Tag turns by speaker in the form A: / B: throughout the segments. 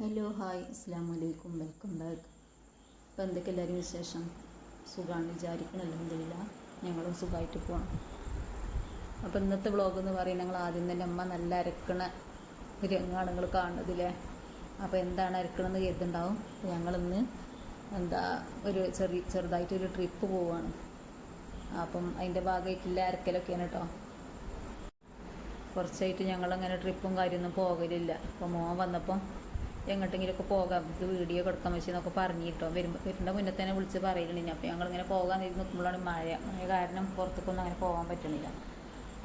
A: Hello hi അസ്സാം വലൈക്കും welcome back അപ്പോൾ എന്തൊക്കെ എല്ലാവരും വിശേഷം? സുഖമാണ് വിചാരിക്കണമല്ലോ എന്തില്ല ഞങ്ങളും സുഖമായിട്ട് പോകണം അപ്പോൾ ഇന്നത്തെ വ്ളോഗ് എന്ന് പറയുന്നത് ഞങ്ങൾ ആദ്യം തന്നെ അമ്മ നല്ല അരക്കണ രംഗമാണ് നിങ്ങൾ കാണുന്നതില്ലേ അപ്പോൾ എന്താണ് അരക്കണമെന്ന് കരുതുണ്ടാവും ഞങ്ങളിന്ന് എന്താ ഒരു ചെറിയ ചെറുതായിട്ടൊരു ട്രിപ്പ് പോവുകയാണ് അപ്പം അതിന്റെ ഭാഗമായിട്ടുള്ള അരക്കലൊക്കെയാണ് കേട്ടോ കുറച്ചായിട്ട് ഞങ്ങളങ്ങനെ ട്രിപ്പും കാര്യമൊന്നും പോകലില്ല. അപ്പോൾ മോൻ വന്നപ്പോൾ എങ്ങോട്ടെങ്കിലുമൊക്കെ പോകാം. നമുക്ക് വീഡിയോ കൊടുക്കാൻ പറ്റും എന്നൊക്കെ പറഞ്ഞിട്ടോ വരുമ്പോൾ വരുന്ന മുന്നേ തന്നെ വിളിച്ച് പറയലുണ്ട്. അപ്പോൾ ഞങ്ങളിങ്ങനെ പോകാൻ നിൽക്കുമ്പോഴാണ് മഴ മഴ കാരണം പുറത്തേക്കൊന്നും അങ്ങനെ പോകാൻ പറ്റുന്നില്ല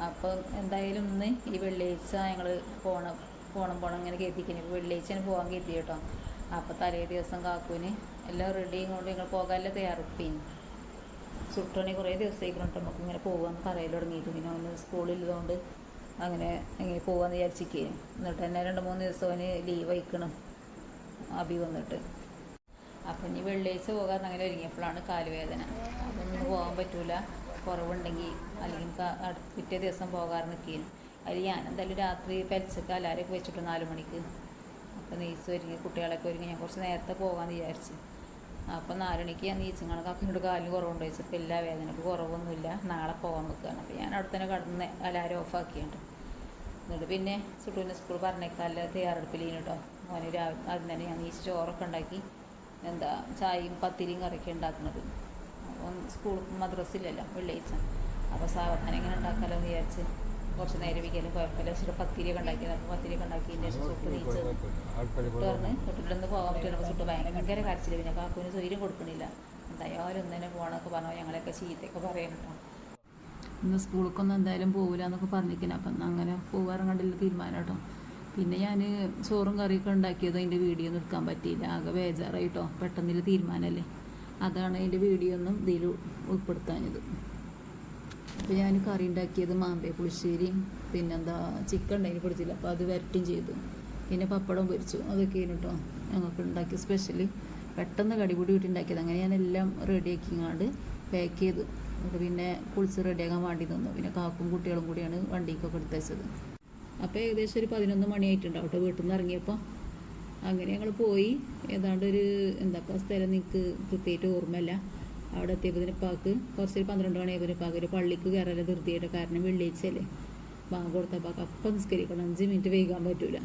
A: അപ്പോൾ എന്തായാലും ഇന്ന് ഈ വെള്ളിയാഴ്ച ഞങ്ങൾ പോണം പോണം പോണം ഇങ്ങനെ കരുതിക്കുന്നു ഇപ്പോൾ വെള്ളിയാഴ്ച പോകാൻ കരുതി കേട്ടോ. അപ്പോൾ തലേ ദിവസം കാക്കൂന് എല്ലാം റെഡിയും കൊണ്ട് ഞങ്ങൾ പോകാനല്ലേ തയ്യാറെടുപ്പിന് ചുട്ടണി കുറേ ദിവസമായിക്കൊണ്ട് നമുക്ക് ഇങ്ങനെ പോകാമെന്ന് പറയൽ തുടങ്ങിയിട്ട്. പിന്നെ അവന് സ്കൂളിലുള്ളതുകൊണ്ട് അങ്ങനെ ഇങ്ങനെ പോകാമെന്ന് വിചാരിച്ചിരിക്കുകയും എന്നിട്ട് തന്നെ രണ്ട് മൂന്ന് ദിവസം അവന് ലീവ് അയക്കണം അഭി വന്നിട്ട്. അപ്പം ഇനി വെള്ളിയാഴ്ച പോകാൻ അങ്ങനെ ഒരുങ്ങിയപ്പോഴാണ് കാലുവേദന. അതൊന്നും പോകാൻ പറ്റൂല. കുറവുണ്ടെങ്കിൽ അല്ലെങ്കിൽ അടുത്ത പിറ്റേ ദിവസം പോകാറ് നിൽക്കുകയും. അതിൽ ഞാൻ എന്തായാലും രാത്രി പരിച്ചൊക്കെ എല്ലാവരെയൊക്കെ വെച്ചിട്ട് നാല് മണിക്ക്. അപ്പം നെയ്സ് ഒരുങ്ങി കുട്ടികളൊക്കെ ഒരുങ്ങി. ഞാൻ കുറച്ച് നേരത്തെ പോകാമെന്ന് വിചാരിച്ചു. അപ്പം നാലണിക്ക് ഞാൻ നീച്ചങ്ങാണ് കാക്കിനോട് കാലിന് കുറവുണ്ട് വെച്ചപ്പോൾ എല്ലാ വേദനക്ക് കുറവൊന്നുമില്ല. നാളെ പോകാൻ നിൽക്കുകയാണ്. അപ്പോൾ ഞാൻ അവിടെ തന്നെ കടന്ന് എല്ലാവരും ഓഫാക്കിയുണ്ട് എന്നിട്ട് പിന്നെ സുട്ടുവിന്റെ സ്കൂൾ പറഞ്ഞേക്കാല്ല തയ്യാറെടുപ്പിലേന് കേട്ടോ. മോന് രാവിലെ ആദ്യം തന്നെ ഞാൻ നീച്ച് ചോറൊക്കെ ഉണ്ടാക്കി എന്താ ചായയും പത്തിരിയും കറിയൊക്കെ ഉണ്ടാക്കുന്നത്. അപ്പം സ്കൂൾ മദ്രസില്ലല്ലോ വെള്ളിയാഴ്ച. അപ്പോൾ സാവധാനം ഇങ്ങനെ ഉണ്ടാക്കാമല്ലോ എന്ന് വിചാരിച്ച് കുറച്ച് നേരം വിൽക്കലും കുഴപ്പമില്ല. പക്ഷേ പത്തിരിയൊക്കെ ഉണ്ടാക്കിയത് അപ്പോൾ പത്തിരിയൊക്കെ ഉണ്ടാക്കിയതിന്റെ ശേഷം സുട്ട് നീച്ച് തുറന്ന് തൊട്ടിട്ടൊന്ന് പോകാൻ പറ്റില്ല. അപ്പോൾ സുട്ട് ഭയങ്കര കരച്ചില്ല പിന്നെ കാക്കുവിന് സ്വൈര്യം കൊടുക്കണില്ല. എന്തായാലും ഒന്ന് തന്നെ പോകണമൊക്കെ പറഞ്ഞു ഞങ്ങളെയൊക്കെ ചീത്തയൊക്കെ പറയാൻ കേട്ടോ. ഇന്ന് സ്കൂളിലേക്കൊന്നും എന്തായാലും പോകില്ല എന്നൊക്കെ പറഞ്ഞിരിക്കണം അപ്പം അങ്ങനെ പോകാറും കണ്ടില്ല തീരുമാനം കേട്ടോ. പിന്നെ ഞാൻ ചോറും കറിയൊക്കെ ഉണ്ടാക്കിയത് അതിന്റെ വീഡിയോ ഒന്നും എടുക്കാൻ പറ്റിയില്ല. ആകെ ബേജാറായിട്ടോ. പെട്ടെന്നൊരു തീരുമാനമല്ലേ അതാണ് അതിന്റെ വീഡിയോ ഒന്നും ഇതിൽ ഉൾപ്പെടുത്താഞ്ഞത്. അപ്പോൾ ഞാൻ കറി ഉണ്ടാക്കിയത് മാമ്പേ പുളിശ്ശേരിയും പിന്നെന്താ ചിക്കൻ ഉണ്ടായി പിടിച്ചില്ല. അപ്പോൾ അത് വരട്ടും ചെയ്തു. പിന്നെ പപ്പടം പൊരിച്ചു. അതൊക്കെയാണ് കേട്ടോ ഞങ്ങൾക്ക് ഉണ്ടാക്കിയ സ്പെഷ്യൽ പെട്ടെന്ന് കടിപൊടി വീട്ടിൽ ഉണ്ടാക്കിയത്. അങ്ങനെ ഞാൻ എല്ലാം റെഡിയാക്കിങ്ങാണ്ട് പാക്ക് ചെയ്തു. എന്നിട്ട് പിന്നെ കുളിച്ച് റെഡിയാക്കാൻ വേണ്ടി തന്നു പിന്നെ കാക്കും കുട്ടികളും കൂടിയാണ് വണ്ടിക്കൊക്കെ എടുത്തത് അപ്പോൾ ഏകദേശം ഒരു പതിനൊന്ന് മണിയായിട്ടുണ്ട് കേട്ടോ വീട്ടിൽ നിന്ന് ഇറങ്ങിയപ്പോൾ അങ്ങനെ ഞങ്ങൾ പോയി. ഏതാണ്ട് ഒരു എന്താ സ്ഥലം നിങ്ങൾക്ക് കൃത്യമായിട്ട് ഓർമ്മയില്ല. അവിടെ എത്തിയപ്പോൾ പാക്ക് കുറച്ചൊരു പന്ത്രണ്ട് മണിയായപ്പതിനപ്പാക്ക് പാക്ക് ഒരു പള്ളിക്ക് കയറാൻ ധൃതിയായിട്ട് കാരണം വെള്ളിയാഴ്ചയല്ലേ. ബാങ്ക് കൊടുത്തപ്പാക്ക് അപ്പം നിസ്കരിക്കണം. അഞ്ച് മിനിറ്റ് വൈകാൻ പറ്റൂല.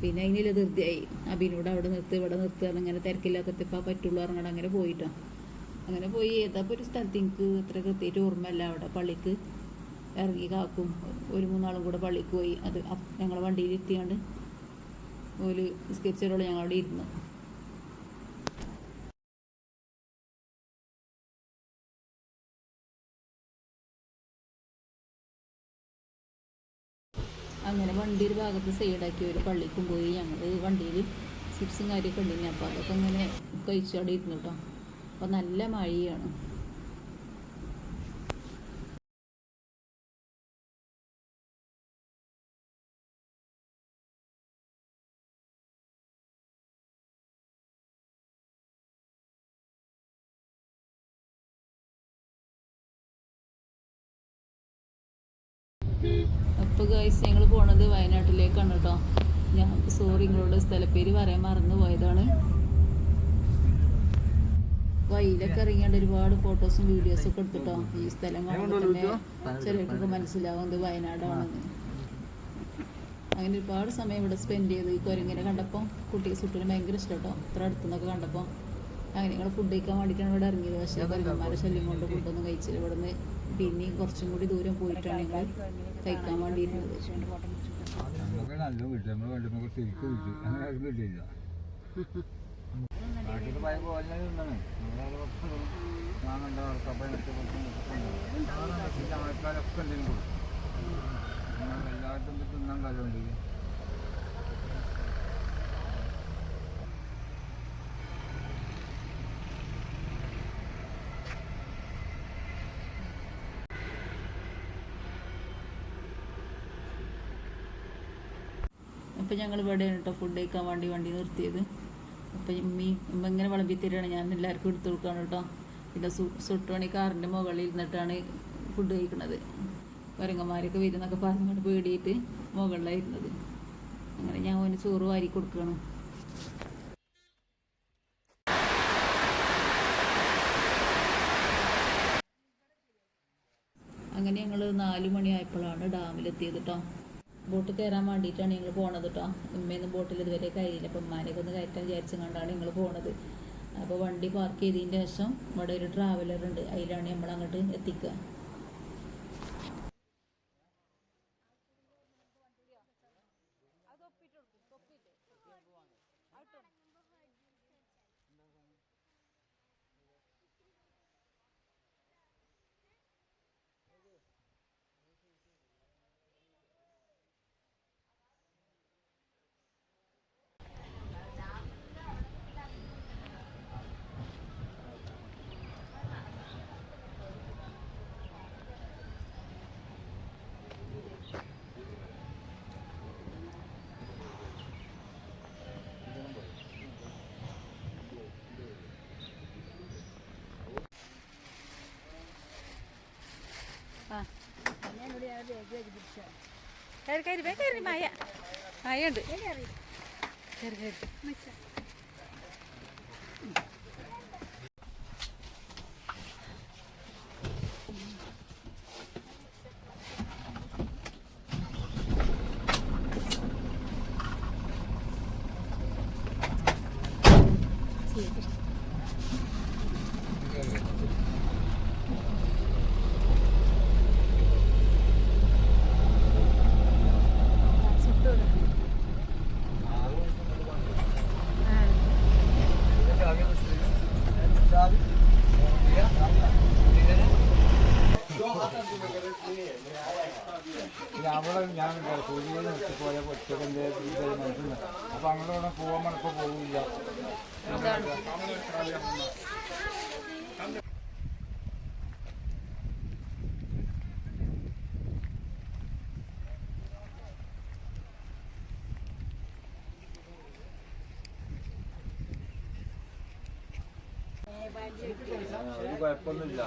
A: പിന്നെ അതിനില്ല ധൃതിയായി. അബിനോട് അവിടെ നിർത്തി ഇവിടെ നിർത്തുക അങ്ങനെ തിരക്കില്ലാത്തപ്പോൾ പറ്റുള്ളൂ ഇറങ്ങണം അങ്ങനെ പോയിട്ടോ. അങ്ങനെ പോയി. ഏതാപ്പോൾ ഒരു സ്ഥലത്ത് എനിക്ക് അത്ര കൃത്യമായിട്ട് ഓർമ്മയില്ല അവിടെ പള്ളിക്ക്? ഇറങ്ങി കാക്കും. ഒരു മൂന്നാളും കൂടെ പള്ളിക്ക് പോയി. അത് ഞങ്ങൾ വണ്ടിയിൽ എത്തിയാണ്ട് ഒരു സ്കെച്ചറോളം ഞങ്ങൾ അവിടെ ഇരുന്നു. അങ്ങനെ വണ്ടി ഒരു ഭാഗത്ത് സൈഡാക്കി ഒരു പള്ളിക്കും പോയി. ഞങ്ങൾ വണ്ടിയിൽ ചിപ്സും കാര്യമൊക്കെ ഉണ്ടെങ്കിൽ അപ്പോൾ അതൊക്കെ ഇങ്ങനെ കഴിച്ചു അവിടെ ഇരുന്നു കേട്ടോ അപ്പോൾ നല്ല മഴയാണ്. അപ്പോൾ ഗൈസ് ഞങ്ങൾ പോണത് വയനാട്ടിലേക്കാണ് കേട്ടോ ഞാൻ സോറി നിങ്ങളോട് സ്ഥലപ്പേര് പറയാൻ മറന്നു പോയതാണ് വഴിയിലൊക്കെ ഇറങ്ങിയാണ്ട് ഒരുപാട് ഫോട്ടോസും വീഡിയോസും ഒക്കെ എടുത്തിട്ടോ. ഈ സ്ഥലം കാണുമ്പോൾ തന്നെ ചിലർക്കൊക്കെ മനസ്സിലാവും ഇത് വയനാടാണെന്ന്. അങ്ങനെ ഒരുപാട് സമയം ഇവിടെ സ്പെൻഡ് ചെയ്തു ഈ കുരങ്ങനെ കണ്ടപ്പോൾ കുട്ടിയെ സുട്ടിന് ഭയങ്കര ഇഷ്ടം കേട്ടോ ഇത്ര അടുത്തുനിന്നൊക്കെ കണ്ടപ്പോൾ അങ്ങനെ ഞങ്ങൾ ഫുഡ് കഴിക്കാൻ വേണ്ടിയിട്ടാണ് ഇവിടെ ഇറങ്ങിയത്. പക്ഷേ കുരങ്ങന്മാരെ ശല്യം കൊണ്ട് ഫുഡൊന്നും കഴിച്ചില്ല ഇവിടെ നിന്ന് പിന്നെയും കുറച്ചും കൂടി ദൂരം പോയിട്ടാണ് ഞങ്ങൾ കഴിക്കാൻ വേണ്ടിയിരുന്നത്
B: നല്ല വീട്ടിൽ നമ്മൾ വേണ്ടി നമുക്ക് തിരിച്ചു വീട്ടിൽ അങ്ങനെ ആരും വീട്ടിലില്ല. നാട്ടിൽ പോലെ നിന്നാണ്. വാങ്ങണ്ട ഉറക്കപ്പം ആൾക്കാരൊക്കെ എന്തെങ്കിലും കൊടുക്കും. എല്ലാവർക്കും തിന്നാൻ കാര്യമുണ്ട്
A: അപ്പം ഞങ്ങൾ ഇവിടെയാണ് കേട്ടോ ഫുഡ് കഴിക്കാൻ വേണ്ടി വണ്ടി നിർത്തിയത്. അപ്പം ഇമ്മി ഇമ്മ ഇങ്ങനെ വിളമ്പി തരികയാണ്. ഞാൻ എല്ലാവർക്കും എടുത്തു കൊടുക്കുകയാണ് കേട്ടോ പിന്നെ സു സുട്ടുമണി കാറിന്റെ മുകളിൽ ഇരുന്നിട്ടാണ് ഫുഡ് കഴിക്കുന്നത് കുരങ്ങന്മാരൊക്കെ വരുന്നൊക്കെ പറഞ്ഞുകൊണ്ട് പേടിയിട്ട് മുകളിലായിരുന്നത്. അങ്ങനെ ഞാൻ ഓന് ചോറ് വാരി കൊടുക്കണം. അങ്ങനെ ഞങ്ങൾ നാല് മണിയായപ്പോഴാണ് ഡാമിലെത്തിയത് കേട്ടോ ബോട്ട് കയറാൻ വേണ്ടിയിട്ടാണ് ഞങ്ങൾ പോണത് കേട്ടോ ഉമ്മയൊന്നും ബോട്ടിൽ ഇതുവരെ കയറിയില്ല. അപ്പം ഉമ്മാനെയൊക്കെ ഒന്ന് കയറ്റാൻ വിചാരിച്ചും കൊണ്ടാണ് ഞങ്ങൾ പോണത്. അപ്പോൾ വണ്ടി പാർക്ക് ചെയ്തതിന്റെ ശേഷം ഇവിടെ ഒരു ട്രാവലർ ഉണ്ട്. അതിലാണ് നമ്മൾ അങ്ങോട്ട് എത്തിക്കുക. കയറി കയറി കയറി മായ. ഉണ്ട് കയറി കയറി
B: അവിടെ ഞാൻ സൂര്യയിൽ നിർത്തി പോയ ഒറ്റക്കന്റെ മനസ്സിൽ അപ്പൊ അങ്ങോട്ട് പോകാൻ മണപ്പോ പോകില്ല ഒരു കുഴപ്പമൊന്നുമില്ല.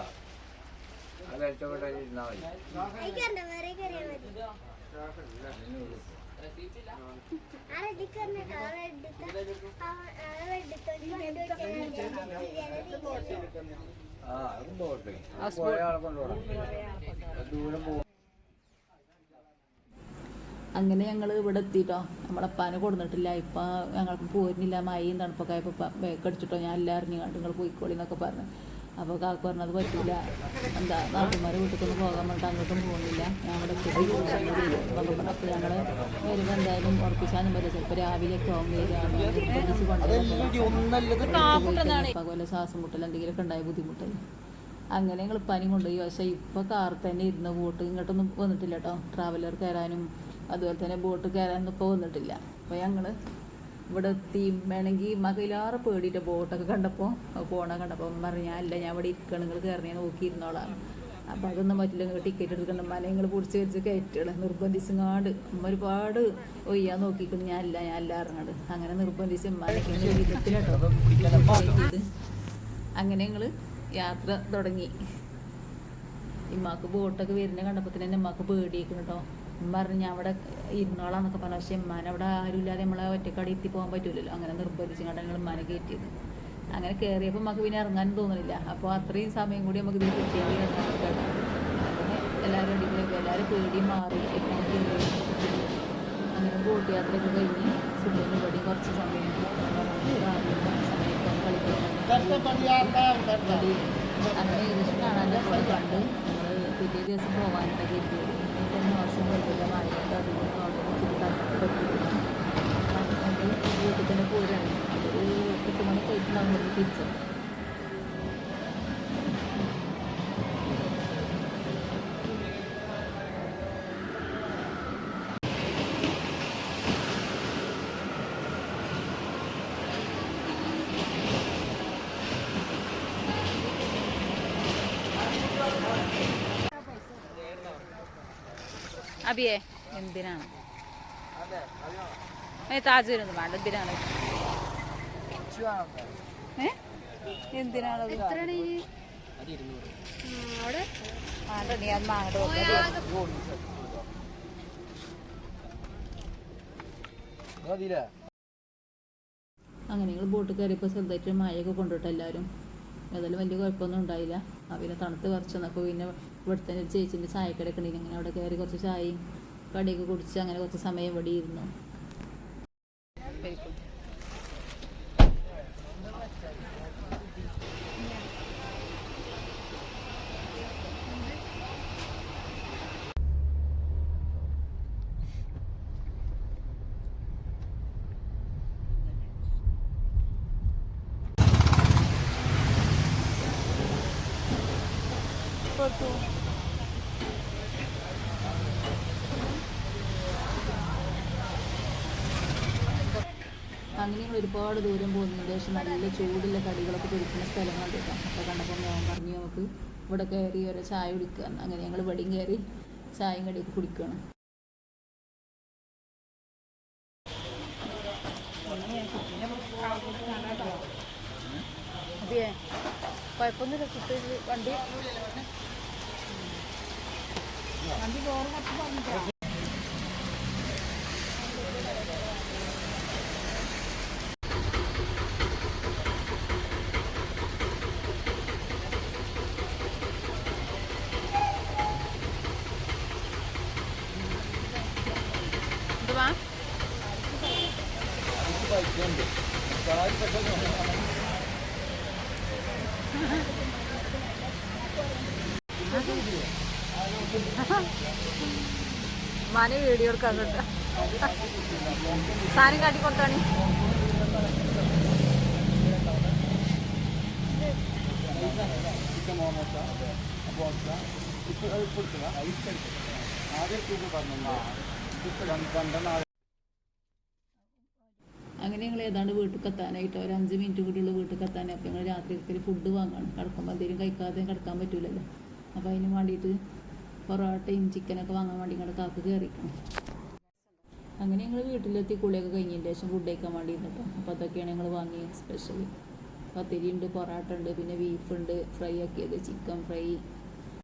B: അത് ഏറ്റവും ഇരുന്നാൽ മതി.
A: അങ്ങനെ ഞങ്ങൾ ഇവിടെ എത്തിയിട്ടോ നമ്മുടെ അപ്പാനെ കൊടുത്തിട്ടില്ല ഇപ്പം ഞങ്ങൾക്ക് പോരുന്നില്ല. മഴയും തണുപ്പൊക്കെ ആയപ്പോൾ ബേക്ക് അടിച്ചിട്ടോ. ഞാൻ എല്ലാം അറിഞ്ഞു കണ്ട് നിങ്ങൾ പോയിക്കോളി എന്നൊക്കെ പറഞ്ഞു. അപ്പോൾ കാക്ക പറഞ്ഞത് പറ്റില്ല എന്താ നാട്ടുമാരെ വീട്ടിൽ പോകാൻ വേണ്ട അങ്ങോട്ടും പോകുന്നില്ല. ഞാൻ ഇവിടെ എന്നൊക്കെ പറഞ്ഞപ്പോൾ ഞങ്ങൾ വരുമ്പോൾ എന്തായാലും ഉറപ്പിച്ചാലും പറ്റില്ല ചിലപ്പോൾ രാവിലെയൊക്കെ ആവും വരികയാണ് കൊണ്ടുപോകും അതുപോലെ ശ്വാസം മുട്ടൽ എന്തെങ്കിലുമൊക്കെ ഉണ്ടായ ബുദ്ധിമുട്ടല്ലേ. അങ്ങനെ ഞങ്ങൾ പനി കൊണ്ടുപോയി. പക്ഷേ ഇപ്പോൾ കാർ തന്നെ ഇരുന്ന ബോട്ട് ഇങ്ങോട്ടൊന്നും വന്നിട്ടില്ല കേട്ടോ. ട്രാവലർ കയറാനും അതുപോലെ തന്നെ ബോട്ട് കയറാനൊന്നും ഇപ്പോൾ വന്നിട്ടില്ല. അപ്പോൾ ഞങ്ങൾ ഇവിടെ എത്തി വേണമെങ്കിൽ മകയിലാറെ പേടിയിട്ട് ബോട്ടൊക്കെ കണ്ടപ്പോൾ പോണ കണ്ടപ്പോൾ പറഞ്ഞാൽ അല്ല ഞാൻ ഇവിടെ ഇരിക്കണം. നിങ്ങൾ ഞാൻ നോക്കിയിരുന്നോളാം. അപ്പം അതൊന്നും പറ്റില്ല നിങ്ങൾ ടിക്കറ്റ് എടുക്കണം. മനങ്ങൾ പൊടിച്ച് വെച്ച് കയറ്റുകൾ നിർബന്ധിച്ചങ്ങാണ്ട് ഉമ്മ ഒരുപാട് ഒയ്യാൻ നോക്കിക്കുന്നു ഞാൻ അല്ല ഞാൻ അല്ല ഇറങ്ങണ്ട് അങ്ങനെ നിർബന്ധിച്ച് അങ്ങനെ ഞങ്ങൾ യാത്ര തുടങ്ങി. ഇമ്മാക്ക് ബോട്ടൊക്കെ വരുന്ന കണ്ടപ്പോൾ തന്നെ ഉമ്മാക്ക് പേടിയേക്കണം കേട്ടോ ഉമ്മ പറഞ്ഞു ഞാൻ അവിടെ ഇരുന്നോളാന്നൊക്കെ പറഞ്ഞു. പക്ഷേ ഉമ്മാനെ അവിടെ ആരുമില്ലാതെ നമ്മളെ ഒറ്റക്കടി എത്തി പോകാൻ പറ്റൂലല്ലോ. അങ്ങനെ നിർബന്ധിച്ച് കണ്ട ഞങ്ങൾ ഉമ്മാനെ കയറ്റിയത് അങ്ങനെ കയറിയപ്പോൾ നമുക്ക് പിന്നെ ഇറങ്ങാനും തോന്നുന്നില്ല അപ്പോൾ അത്രയും സമയം കൂടി നമുക്ക് ഇതിൽ ഇറങ്ങാനൊക്കെ അങ്ങനെ എല്ലാവരും അടിപൊളിയൊക്കെ. എല്ലാവരും പേടി മാറി. അങ്ങനെ ബോട്ട് യാത്രയൊക്കെ കഴിഞ്ഞ് സുഖം പടി കുറച്ച് സമയം സമയത്ത് കളിക്കാൻ കളി അങ്ങനെ ഏകദേശം കാണാൻ കണ്ട് പിറ്റേ ദിവസം പോകാനായിട്ട് കരുതിയത് മഴയുണ്ട് അധികം അവിടെ വെച്ചിട്ട് തണുപ്പ് പറ്റില്ല അതുകൊണ്ട് വീട്ടിൽ തന്നെ പോരാണ് ഒരു എട്ട് മണി കഴിഞ്ഞിട്ടുണ്ടാകും ഇവിടെ അബിയെ എന്തിനാണ്? ഏ താജുവിനൊന്നും വേണ്ട എന്തിനാണ്? ഏ? എന്തിനാണത് വേണ്ട നീ അത് അങ്ങോട്ട് വെക്കാം. അങ്ങനെ ഞങ്ങൾ ബോട്ട് കയറിയപ്പോൾ ചെറുതായിട്ട് മഴയൊക്കെ കൊണ്ടുവിട്ട് എല്ലാവരും ഏതായാലും വലിയ കുഴപ്പമൊന്നും ഉണ്ടായില്ല. ആ പിന്നെ തണുത്ത് കുറച്ചെന്നപ്പോൾ പിന്നെ ഇവിടെ തന്നെ ഒരു ചേച്ചിന്റെ ഉണ്ടെങ്കിൽ അങ്ങനെ അവിടെ കയറി കുറച്ച് ചായയും കടിയൊക്കെ കുടിച്ച് അങ്ങനെ കുറച്ച് സമയം ഇവിടെ ഇരുന്നു. അങ്ങനെ ഞങ്ങൾ ഒരുപാട് ദൂരം പോകുന്നതിന് ശേഷം നല്ല ചൂടുള്ള കടികളൊക്കെ പിടിക്കുന്ന സ്ഥലം കേട്ടോ. അപ്പോൾ കണ്ടപ്പോൾ ഞാൻ പറഞ്ഞു നമുക്ക് ഇവിടെ കയറി ഒരു ചായ കുടിക്കുക. അങ്ങനെ ഞങ്ങൾ ഇവിടെയും കയറി ചായയും കടിയൊക്കെ കുടിക്കുകയാണ്. അതെ. കുഴപ്പമൊന്നുമില്ല. കുട്ടി വണ്ടി വണ്ടി ഡോറ് കുറച്ച് മന വീഡിയോ എടുക്കാൻ കേട്ടോ. സാധനം
B: എടുക്കുക ആദ്യം പറഞ്ഞു
A: അങ്ങനെ ഞങ്ങൾ ഏതാണ്ട് വീട്ടിൽ എത്താനായിട്ട് ഒരു അഞ്ച് മിനിറ്റ് കൂടിയുള്ള വീട്ടിൽ എത്താനായി അപ്പോൾ ഞങ്ങൾ രാത്രി ഫുഡ് വാങ്ങാണ്. കിടക്കുമ്പോൾ എന്തെങ്കിലും കഴിക്കാതെ കിടക്കാൻ പറ്റില്ലല്ലോ അപ്പോൾ അതിന് വേണ്ടിയിട്ട് പൊറോട്ടയും ചിക്കനൊക്കെ വാങ്ങാൻ വേണ്ടി ഇങ്ങോട്ട് കാക്ക് കയറിക്കണം അങ്ങനെ ഞങ്ങൾ വീട്ടിലെത്തി കുളിയൊക്കെ കഴിഞ്ഞതിന് ശേഷം ഫുഡ് കഴിക്കാൻ വേണ്ടി ഇരുന്നിട്ടോ. അപ്പോൾ അതൊക്കെയാണ് ഞങ്ങൾ വാങ്ങിയത് സ്പെഷ്യലി പത്തിരി ഉണ്ട് പൊറോട്ട ഉണ്ട് പിന്നെ ബീഫ് ഉണ്ട് ഫ്രൈ ആക്കിയത് ചിക്കൻ ഫ്രൈ